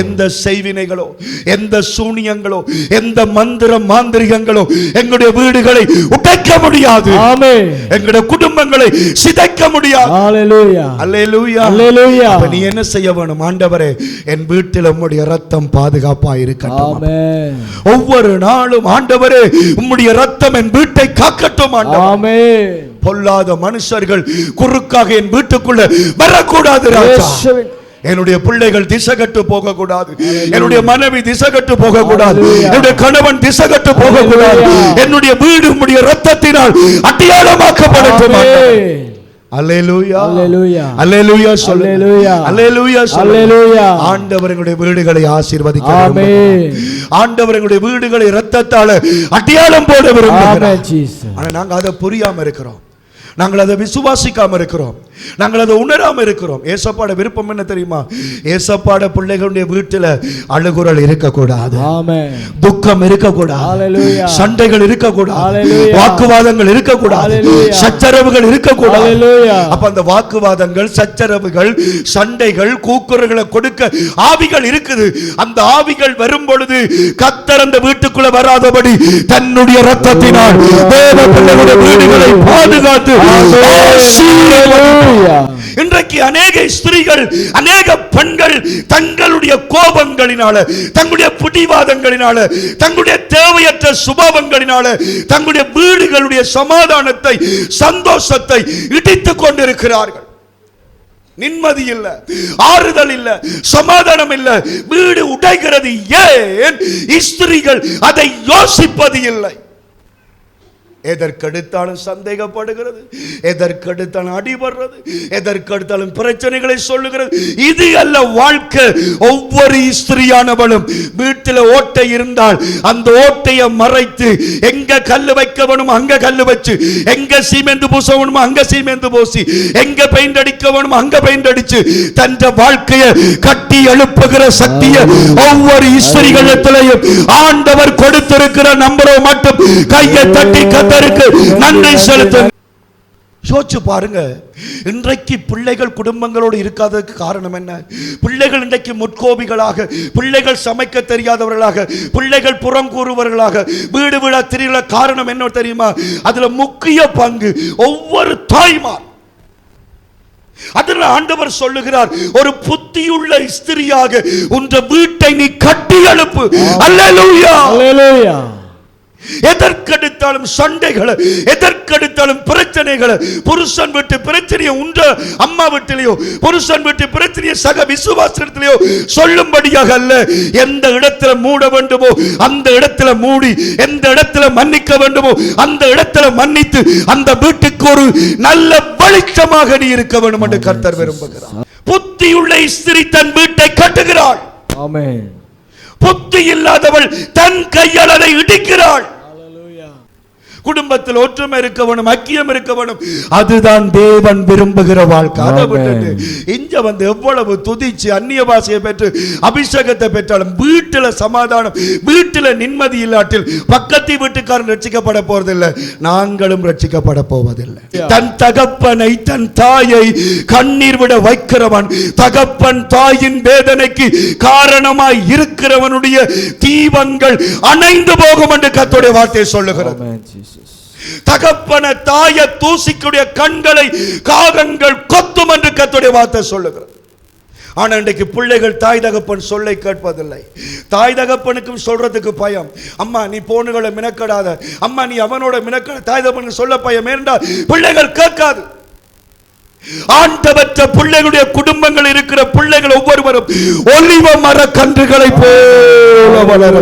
எந்த செய்வினைகளோ எந்த சூனியங்களோ எந்த மந்திர மாந்திரிகங்களோ எங்களுடைய வீடுகளை உடைக்க முடியாது. எங்களுடைய குடும்பங்களை சிதைக்க முடியாது. நீ என்ன செய்ய வேணும்? ஆண்டவரே என் வீட்டில் உம்முடைய ரத்தம் பாதுகாப்பா இருக்கட்டும் ஒவ்வொரு நாளும் ஆண்டவரே உம்முடைய ரத்தம் என் வீட்டை காக்கட்டும் ஆண்டவர். பொல்லாத மனுஷர்கள் குறுக்காக என் வீட்டுக்குள்ள வரக்கூடாது ராஜா. என்னுடைய பிள்ளைகள் திசைகட்டு போக கூடாது என்னுடைய மனைவி திசைகட்டு போக கூடாது. என்னுடைய கணவன் திசைகட்டு போக கூடாது. என்னுடைய வீடு உம்முடைய ரத்தத்தினால் அட்டியாளமாக்கப்படட்டும் ஆமென் அல்லேலூயா அல்லேலூயா அல்லேலூயா சொல்லு அல்லேலூயா அல்லேலூயா சொல்லு அல்லேலூயா ஆண்டவர் எங்களுடைய வீடுகளை ஆசீர்வதிக்க ஆமென் விரும்புகிறார். ஆண்டவர் எங்களுடைய வீடுகளை ரத்தத்தால அட்டியாளம் போட ஜீசஸ் ஆனா நாங்க அதை புரியாம இருக்கிறோம். நாங்கள் அதை விசுவாசிக்காம இருக்கிறோம். நாங்கள் அதை உணராம இருக்கிறோம். ஏசப்பாட விருப்பம் என்ன தெரியுமா? ஏசப்பாட பிள்ளைகளுடைய வீட்டுல அழுகுரல் இருக்கக்கூடாது. துக்கம் இருக்கக்கூடாது. சண்டைகள் இருக்கக்கூடாது. வாக்குவாதங்கள் இருக்கக்கூடாது. சச்சரவுகள் இருக்கக்கூடாது. அப்ப அந்த வாக்குவாதங்கள் சச்சரவுகள் சண்டைகள் கூக்குரல்களை கொடுக்க ஆவிகள் இருக்குது. அந்த ஆவிகள் வரும் பொழுது கத்தர் அந்த வீட்டுக்குள்ள வராதபடி தன்னுடைய ரத்தத்தினால் தேவ பிள்ளைகளுடைய வீடுகளை பாதுகாத்து இன்றைக்கு அநேக ஸ்திரீகள் அநேக பெண்கள் தங்களுடைய கோபங்களினால தங்களுடைய பிடிவாதங்களினால தங்களுடைய தேவையற்ற சுபாவங்களினால தங்களுடைய வீடுகளுடைய சமாதானத்தை சந்தோஷத்தை இடித்துக் கொண்டிருக்கிறார்கள். நிம்மதி இல்ல ஆறுதல் இல்ல சமாதானம் இல்ல வீடு உடைகிறது ஏன்? ஸ்திரீகள் அதை யோசிப்பது இல்லை. எதற்கெடுத்தாலும் சந்தேகப்படுகிறது எதற்கெடுத்தாலும் அடிபடுறது எதற்கெடுத்தாலும் பிரச்சனைகளை சொல்லுகிறது. இது அல்ல வாழ்க்கை. ஒவ்வொரு ஸ்திரியானவளும் வீட்டில் ஓட்டை இருந்தால் அந்த ஓட்டையை மறைத்து எங்க கல்லு வைக்க அங்க கல்லு வச்சு எங்க சீமெந்து பூச வேணுமோ அங்க சீமெந்து பூசி எங்க பெயிண்ட் அடிக்க வேணுமோ அங்க பெயிண்ட் அடிச்சு தன் வாழ்க்கையை கட்டி எழுப்புகிற சக்தியை ஒவ்வொரு ஸ்திரிகளிடத்திலையும் ஆண்டவர் கொடுத்திருக்கிற நம்பரை மட்டும் கையை தட்டி கத்தருக்கு நன்றி செலுத்து யோசிச்சு பாருங்க. இன்றைக்கு பிள்ளைகள் குடும்பங்களோடு இருக்காததுக்கு காரணம் என்ன? பிள்ளைகள் இன்றைக்கு முற்கோபிகளாக பிள்ளைகள் சமைக்க தெரியாதவர்களாக பிள்ளைகள் புறம் கூறுவர்களாக வீடு விழா திரிகிற காரணம் என்ன தெரியுமா? அதுல முக்கிய பங்கு ஒவ்வொரு தாய்மார். அதில் ஆண்டவர் சொல்லுகிறார் ஒரு புத்தியுள்ள ஸ்திரியாக உன்ற வீட்டை நீ கட்டி எழுப்பு. அல்லேலூயா. எதற்கெடுத்தாலும் சண்டைகளை எதற்கெடுத்தாலும் பிரச்சனைகளை. புருஷன் விட்டு பிரச்சனையை உண்ட அம்மா வீட்டிலேயோ புருஷன் விட்டு பிரச்சனையை சக விசுவாசத்திலேயோ சொல்லும்படியாக அல்ல. எந்த இடத்துல மூட வேண்டுமோ அந்த இடத்துல மூடி எந்த இடத்துல மன்னிக்க வேண்டுமோ அந்த இடத்துல மன்னித்து அந்த வீட்டுக்கு ஒரு நல்ல வெளிச்சமாக நீ இருக்க வேண்டும் என்று கர்த்தர் விரும்புகிறார். புத்தியுள்ள ஸ்திரி தன் வீட்டை கட்டுகிறாள். ஆமென். புத்தி இல்லாதவள் தன் கையால் அதை இடிக்கிறாள். குடும்பத்தில் ஒற்றுமை இருக்க வேணும் ஐக்கியம் இருக்க வேணும். அதுதான் தேவன் விரும்புகிற வாழ்க்கை. அதை Amen. விட்டுட்டு இங்க வந்து எவ்வளவு துதிச்சு அந்நிய பாஷையை பெற்று அபிஷேகத்தை பெற்றாலும் வீட்டுல சமாதானம் வீட்டுல நிம்மதி இல்லாட்டில் பக்கத்து வீட்டுக்காரன் ரட்சிக்கப்பட போறதில்லை நாங்களும் ரட்சிக்கப்பட போவதில்லை. தன் தகப்பனை தன் தாயை கண்ணீர் விட வைக்கிறவன் தகப்பன் தாயின் வேதனைக்கு காரணமாய் இருக்கிறவனுடைய தீபங்கள் அணைந்து போகும் என்று கர்த்தருடைய வார்த்தை சொல்லுகிறது. ஆமென் ஜீசஸ் தகப்பன தாய தூசிக்குடைய கண்களை காகங்கள் கொத்தும் என்று கத்துடைய வார்த்தை சொல்லுகிறது. ஆனால் இன்றைக்கு பிள்ளைகள் தாய் தகப்பன் சொல்லை கேட்பதில்லை. தாய் தகப்பனுக்கும் சொல்றதுக்கு பயம். அம்மா நீ போனுகளை மினக்கடாத. அம்மா நீ அவனோட மினக்கட தாய் தகப்பனுக்கு சொல்ல பயம் ஏனென்றால் பிள்ளைகள் கேட்காது. ஆண்டவற்ற பிள்ளைகளுடைய குடும்பங்கள் இருக்கிற பிள்ளைகள் ஒவ்வொருவரும் ஒளிவ மர கன்றுகளை போல வளர